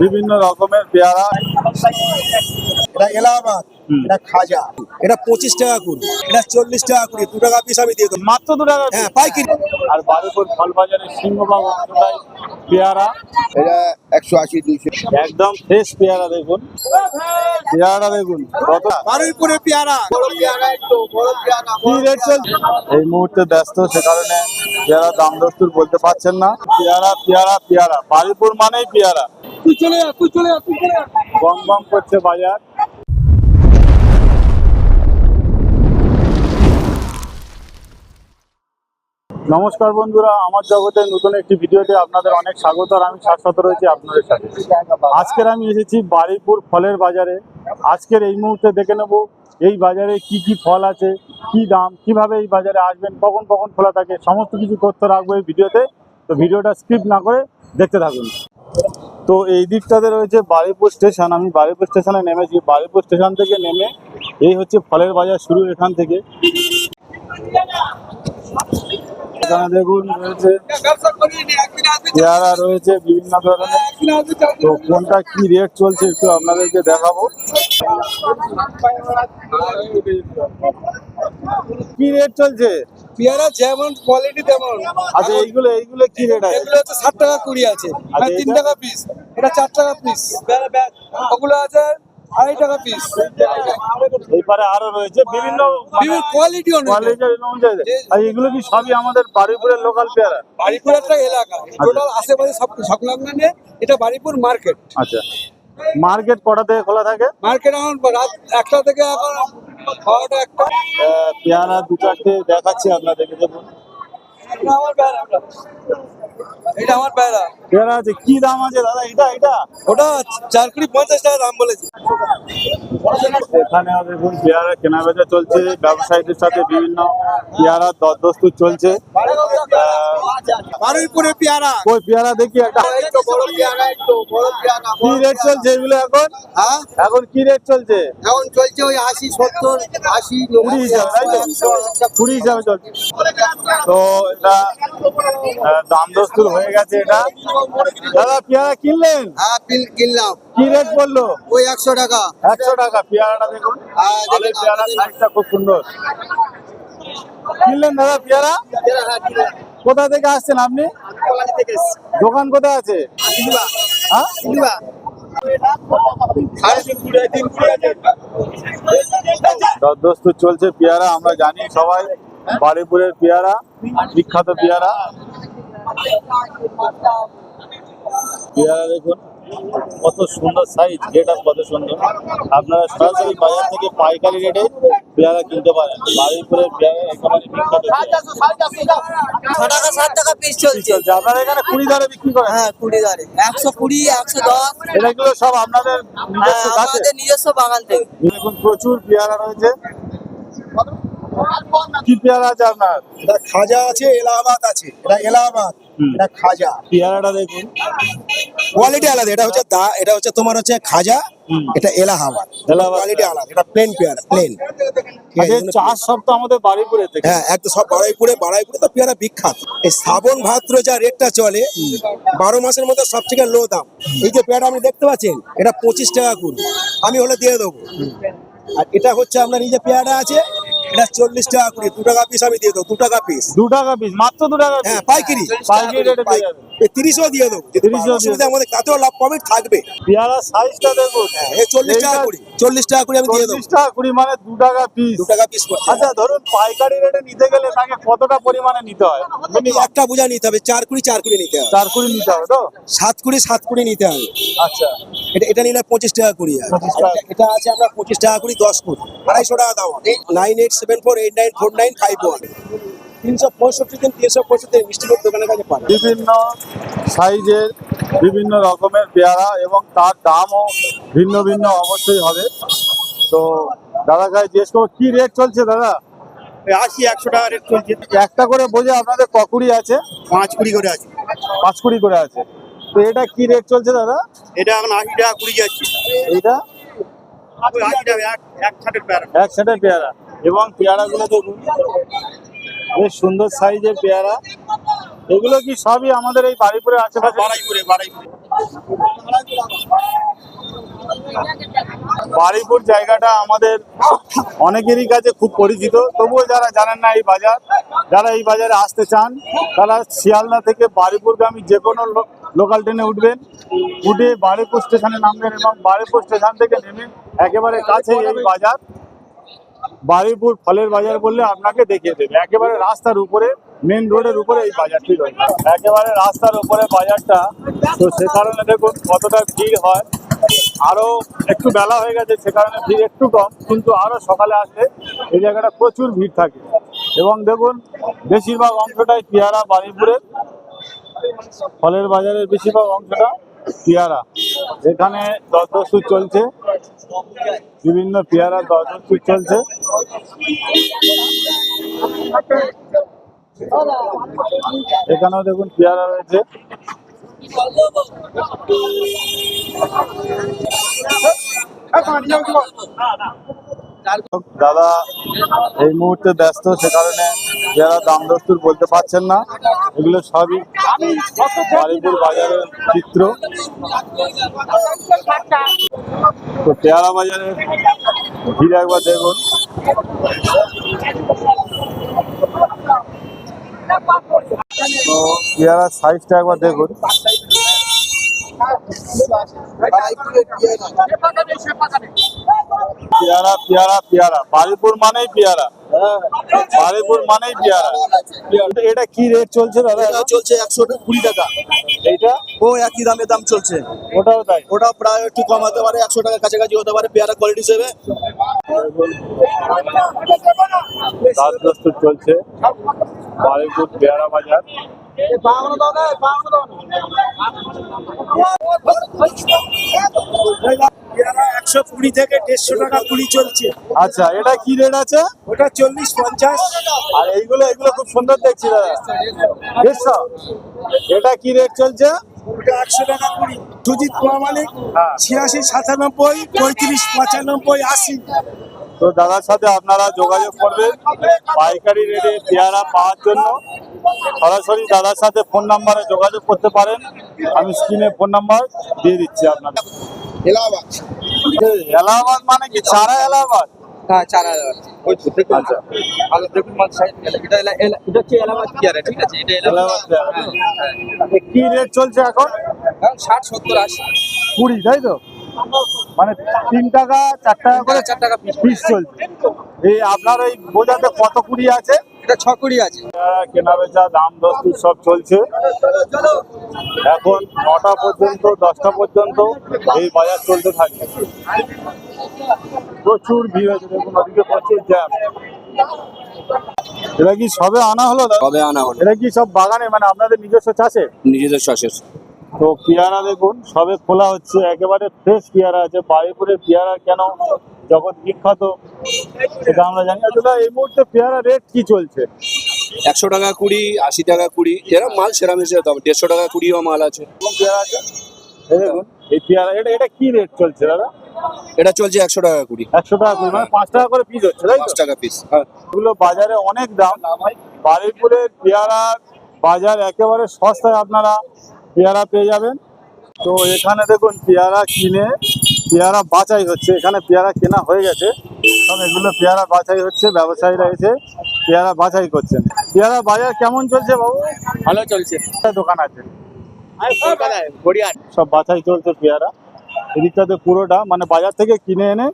বিভিন্ন রকমের পেয়ারা। এটা এলাহাবাদ এটা খাজা। এটা পঁচিশ টাকা কুড়ি এটা চল্লিশ টাকা কুড়ি দু টাকা পিস আমি দিয়ে দেবো। মাত্র দু টাকা হ্যাঁ পাইকারি। আর বারুপুর ফল বাজারের সিংহবাগ অঞ্চলায় পেয়ারা। এটা একশো আশি দুইশো। একদম ফ্রেশ পেয়ারা দেখুন। পেয়ারা দেখুন কত? বারুইপুরে পেয়ারা। বড় পেয়ারা একটু বড় পেয়ারা কি রেট চলছে? এই মুহূর্তে ব্যস্ত সে কারণে পেয়ারা দাম দস্তুর বলতে পারছেন না। পেয়ারা পেয়ারা পেয়ারা। বারুইপুর মানেই পেয়ারা। করছে বাজার। নমস্কার বন্ধুরা, আমার জগতের নতুন একটি ভিডিওতে আপনাদের অনেক স্বাগত আর আমি শাশ্বত রয়েছি আপনাদের সাথে। আজকের আমি এসেছি বারুইপুর ফলের বাজারে। আজকের এই মুহূর্তে দেখে নেব এই বাজারে কি কি ফল আছে, কি দাম, কীভাবে এই বাজারে আসবেন, কখন কখন খোলা থাকে, সমস্ত কিছু করতে রাখব এই ভিডিওতে। তো ভিডিওটা স্কিপ না করে দেখতে থাকুন। তো এই দিকটাতে রয়েছে বারুইপুর স্টেশন। আমি বারুইপুর স্টেশনে নেমেছি। বারুইপুর স্টেশন থেকে নেমে এই হচ্ছে ফলের বাজার শুরু এখান থেকে। দেখুন রয়েছে পেয়ারা রয়েছে, বিভিন্ন ধরনের। তো কোনটা কি রেট চলছে একটু আপনাদেরকে দেখাবো। কি রেট চলছে? পেয়ারা যেমন কোয়ালিটি তেমন। আচ্ছা এইগুলো এইগুলো কি রেট আছে? এগুলো হচ্ছে ষাট টাকা কুড়ি আছে। আর তিন টাকা পিস এটা চার টাকা পিস ওগুলো আছে আড়াই টাকা পিস এই আরও রয়েছে বিভিন্ন বিভিন্ন কোয়ালিটি অনুযায়ী। আর এগুলো কি সবই আমাদের বারুইপুরের লোকাল পেয়ারা? বাড়িপুর একটা এলাকা। টোটাল আশেপাশে সব সংলগ্ন নিয়ে এটা বাড়িপুর মার্কেট আচ্ছা। মার্কেট কটা থেকে খোলা থাকে? মার্কেট এখন রাত একটা থেকে এখন পেয়ারা দু চারটে দেখাচ্ছি আপনাদেরকে দেখুন। এটা আমার বেড়া এটা আমার বেড়া। পেয়ারা আছে কি দাম আছে দাদা? এটা এটা? ওটা চার কুড়ি পঞ্চাশ টাকা দাম বলেছে। এখানে দেখুন পেয়ারা কেনা বেচা চলছে ব্যবসায়ীদের সাথে বিভিন্ন পেয়ারা দরদস্তুর চলছে। বারুইপুরে পেয়ারা। ওই পেয়ারা দেখি একটা। বড় পেয়ারা একটু বড় পেয়ারা কি রেট চলছে এগুলো এখন? হ্যাঁ? এখন কি রেট চলছে? এখন চলছে ওই আশি সত্তর আশি কুড়ি হিসাবে কুড়ি হিসাবে চলছে। তো এটা দাম দস্তুর হয়ে গেছে এটা। দাদা পেয়ারা কিনলেন? হ্যাঁ কিনলাম। কি রেট বলল? ওই একশো টাকা। একশো টাকা পেয়ারাটা দেখুন। হ্যাঁ, পেয়ারা সাইজটা খুব সুন্দর। কিনলেন দাদা পেয়ারা? কোথা থেকে আসছেন আপনি? দোকান কোথায় আছে? হ্যাঁ? চলছে পেয়ারা আমরা জানি সবাই। বারুইপুরের পেয়ারা বিখ্যাত পেয়ারা। পেয়ারা দেখুন কত সুন্দর সাইজ এটা কত সুন্দর। আপনারা সরাসরি বাজার থেকে পাইকারি রেটে পেয়ারা কিনতে পারেন। বারুইপুরের পেয়ারা একেবারে বিখ্যাত ছ টাকা ষাট টাকা পিস চলছে চলছে আপনারা এখানে কুড়ি দরে বিক্রি করেন? হ্যাঁ কুড়ি দাঁড়ে একশো কুড়ি একশো দশ। এগুলো সব আপনাদের হ্যাঁ নিজস্ব গাছে? আমাদের নিজস্ব বাগান থেকে। দেখুন প্রচুর পেয়ারা রয়েছে। কি পেয়ারা আছে আপনার? এটা খাজা আছে এলাহাবাদ আছে। এটা এলাহাবাদ এটা খাজা। পেয়ারাটা দেখুন। কোয়ালিটি আলাদা এটা হচ্ছে দা এটা হচ্ছে তোমার হচ্ছে খাজা। এটা এলাহাবাদ। এলাহাবাদ। কোয়ালিটি আলাদা এটা প্লেন পেয়ারা প্লেন আচ্ছা চাষ সব তো আমাদের থেকে। হ্যাঁ একদম সব বাড়াইপুরে বাড়াইপুরে তো পেয়ারা বিখ্যাত। এই শ্রাবণ ভাদ্র যা রেটটা চলে বারো মাসের মধ্যে সব থেকে লো দাম এই যে পেয়ারা আপনি দেখতে পাচ্ছেন এটা পঁচিশ টাকা কুড়ি আমি হলে দিয়ে দেবো। আর এটা হচ্ছে আপনার এই যে পেয়ারা আছে এটা চল্লিশ টাকা কুড়ি দু টাকা পিস আমি দিয়ে দেবো দু টাকা পিস দু টাকা পিস মাত্র দু টাকা হ্যাঁ পাইকারি। পাইকারি রেটে তিরিশও দিয়ে দেবো 30 ও দিয়ে অসুবিধা আমাদের তাতেও লাভ প্রফিট থাকবে। পেয়ারা সাইজটা দেখুন এই চল্লিশ টাকা এইটা কুড়ি চল্লিশ টাকা কুড়ি আমি দিয়ে দেবো। টাকা কুড়ি মানে দু টাকা পিস দু টাকা পিস আচ্ছা ধরুন পাইকারি রেটে নিতে গেলে তাকে কতটা পরিমাণে নিতে হয়? একটা বোঝা নিতে হবে চার কুড়ি চার কুড়ি নিতে হবে। চার কুড়ি নিতে হবে তো? সাত কুড়ি সাত কুড়ি নিতে হবে। আচ্ছা। এটা এটা নিলে পঁচিশ টাকা কুড়ি আর 25 টাকা। এটা- এটা আছে আমরা পঁচিশ টাকা কুড়ি দশ কুড়ি আড়াইশো টাকা দাম। Nine eight seven four eight nine four nine five one তিনশো পঁয়ষট্টি দিন তিনশো পঁয়ষট্টি দিন দোকানের কাছে পাবে বিভিন্ন সাইজের বিভিন্ন রকমের পেয়ারা এবং তার দামও ভিন্ন ভিন্ন অবশ্যই হবে। তো দাদা কাছে জিজ্ঞেস করব কি রেট চলছে দাদা? আশি একশো টাকা রেট চলছে। একটা করে বোঝে আপনাদের ককুড়ি আছে? পাঁচ কুড়ি করে আছে। পাঁচ কুড়ি করে আছে। তো এটা কি রেট চলছে দাদা? এটা এখন আশি টাকা কুড়ি যাচ্ছে। এইটা? এক এক ষাটের প্যারা। এক সেটের পেয়ারা। এবং পেয়ারাগুলো দেখুন। বেশ সুন্দর সাইজের পেয়ারা। এগুলো কি সবই আমাদের এই বাড়াইপুরে বাড়াইপুরে। বারুইপুর জায়গাটা আমাদের অনেকেরই কাছে খুব পরিচিত। তবুও যারা জানেন না এই বাজার যারা এই বাজারে আসতে চান তারা শিয়ালদা থেকে বারুইপুরগামী যে কোনো লোকাল ট্রেনে উঠবেন। উঠে বারুইপুর স্টেশনে নামবেন এবং বারুইপুর স্টেশন থেকে নেমে একেবারে কাছে এই বাজার। বারুইপুর ফলের বাজার বললে আপনাকে দেখিয়ে দেবে। একেবারে রাস্তার উপরে মেন রোডের উপরে এই বাজারটি রয়েছে। একেবারে রাস্তার উপরে বাজারটা, তো সে কারণে দেখুন কতটা ভিড় হয়। আরও একটু বেলা হয়ে গেছে, সে কারণে ভিড় একটু কম, কিন্তু আরও সকালে আসলে এই জায়গাটা প্রচুর ভিড় থাকে। এবং দেখুন, বেশিরভাগ অংশটাই পেয়ারা বারুইপুরের। ফলের বাজারের বেশিরভাগ অংশটা পেয়ারা। এখানে দরদস্তু চলছে। বিভিন্ন পেয়ারা দরদস্তু চলছে এখানেও দেখুন পেয়ারা রয়েছে। দাদা, এই মুহূর্তে ব্যস্ত, সে কারণে যারা দাম দস্তুর বলতে পারছেন না, এগুলো সবই বাজারের চিত্র। তো পেয়ারা বাজারে ভিড় একবার দেখুন। তো পেয়ারার সাইজটা একবার দেখুন। পেয়ারা পেয়ারা পেয়ারা। বারুইপুর মানেই পেয়ারা। বারুইপুর মানেই পেয়ারা। এটা কি রেট চলছে দাদা? এটা চলছে একশো কুড়ি টাকা। এইটা? ও একই দামে দাম চলছে। ওটাও তাই? ওটা প্রায় একটু কম হতে পারে একশো টাকার কাছাকাছি হতে পারে পেয়ারা কোয়ালিটি হিসেবে। চলছে। বারুইপুর পেয়ারা বাজার। পেয়ারা একশো কুড়ি থেকে দেড়শো টাকা কুড়ি চলছে। আচ্ছা এটা কি রেট আছে? ওটা চল্লিশ পঞ্চাশ। আর এইগুলো এগুলো খুব সুন্দর দেখছি দেড়শো? এটা কি রেট চলছে? ওটা একশো টাকা কুড়ি। সুজিত প্রামাণিক হ্যাঁ। ছিয়াশি সাতানব্বই পঁয়ত্রিশ পঁচানব্বই আশি। তো দাদার সাথে আপনারা যোগাযোগ করবেন পাইকারি রেটে পেয়ারা পাওয়ার জন্য। সরাসরি দাদার সাথে ফোন নাম্বারে যোগাযোগ করতে পারেন। আমি স্ক্রিনে ফোন নাম্বার দিয়ে দিচ্ছি আপনাদের। এলাহাবাদ। এলাহাবাদ মানে কি? সারা এলাহাবাদ? হ্যাঁ চার আচ্ছা। ভালো দেখুন সাইজ এটা হচ্ছে এলাহাবাদ পেয়ারা ঠিক আছে? এটা এলাহাবাদ কি রেট চলছে এখন? হ্যাঁ, ষাট সত্তর আশি। কুড়ি তাই তো? মানে তিন টাকা চার টাকা করে চার টাকা পিস পিস চলছে। এই আপনার ওই বোঝাতে কত কুড়ি আছে? এটা ছ কুড়ি আছে। কেনা বেচা দাম দস্তু সব চলছে। এখন নটা পর্যন্ত দশটা পর্যন্ত এই বাজার চলতে থাকবে। প্রচুর ভিড় হয়েছে দেখুন ওদিকে প্রচুর জ্যাম এটা কি সবে আনা হলো? কবে আনা হলো। এটা কি সব বাগানে মানে আপনাদের নিজস্ব চাষে? নিজেদের চাষের তো পেয়ারা দেখুন সবে খোলা হচ্ছে একেবারে ফ্রেশ পেয়ারা আছে বারুইপুরের পেয়ারা কেন জগৎ বিখ্যাত সেটা আমরা জানি। দাদা, এই মুহূর্তে পেয়ারা রেট কি চলছে? একশো টাকা কুড়ি আশি টাকা কুড়ি এরকম মাল সেরাম হিসেবে তবে দেড়শো টাকা কুড়িও মাল আছে। পেয়ারা আছে? দেখুন এই পেয়ারা এটা এটা কি রেট চলছে দাদা? এটা চলছে একশো টাকা কুড়ি। একশো টাকা করে মানে পাঁচ টাকা করে পিস হচ্ছে পাঁচ টাকা পিস হ্যাঁ এগুলো বাজারে অনেক দাম। বারুইপুরের পেয়ারার বাজার একেবারে সস্তায় আপনারা পেয়ারা পেয়ে যাবেন। তো এখানে দেখুন পেয়ারা কিনে পেয়ারা বাছাই হচ্ছে এখানে পেয়ারা কেনা হয়ে গেছে। সব এগুলো পেয়ারা বাছাই হচ্ছে ব্যবসায়ীরা এসে পেয়ারা বাছাই করছেন। পেয়ারা বাজার কেমন চলছে বাবু? ভালো চলছে। একটা দোকান আছে। সব বাছাই চলছে পেয়ারা। এদিকটাতে পুরোটা মানে বাজার থেকে কিনে এনে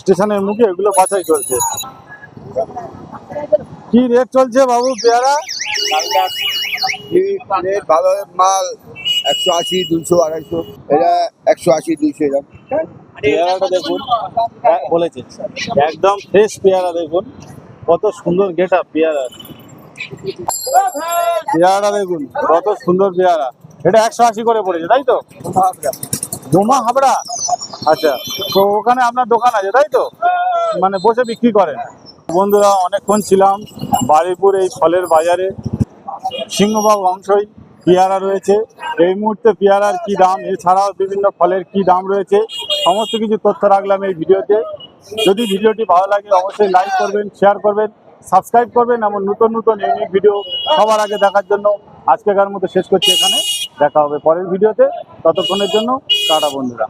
স্টেশনের মুখে এগুলো বাছাই চলছে। কি রেট চলছে বাবু পেয়ারা? ভালো মাল একশো আশি দুশো আড়াইশো। এটা একশো আশি দুশো এরকম। পেয়ারাটা দেখুন। হ্যাঁ, বলেছে। একদম ফ্রেশ পেয়ারা দেখুন। কত সুন্দর গেটা পেয়ারা। পেয়ারাটা দেখুন কত সুন্দর পেয়ারা। এটা একশো আশি করে পড়েছে তাই তো? জমা হাবড়া? আচ্ছা তো ওখানে আপনার দোকান আছে তাই তো? মানে বসে বিক্রি করেন। বন্ধুরা অনেকক্ষণ ছিলাম বারুইপুর এই ফলের বাজারে। সিংহবাগ অংশই পেয়ারা রয়েছে। এই মুহূর্তে পেয়ারার কি দাম? এছাড়াও বিভিন্ন ফলের কি দাম রয়েছে? সমস্ত কিছু তথ্য রাখলাম এই ভিডিওতে। যদি ভিডিওটি ভালো লাগে, অবশ্যই লাইক করবেন শেয়ার করবেন সাবস্ক্রাইব করবেন। এমন নতুন নতুন ইউনিক ভিডিও সবার আগে দেখার জন্য আজকেকার মতো শেষ করছি এখানে। দেখা হবে পরের ভিডিওতে। ততক্ষণের জন্য টাটা বন্ধুরা।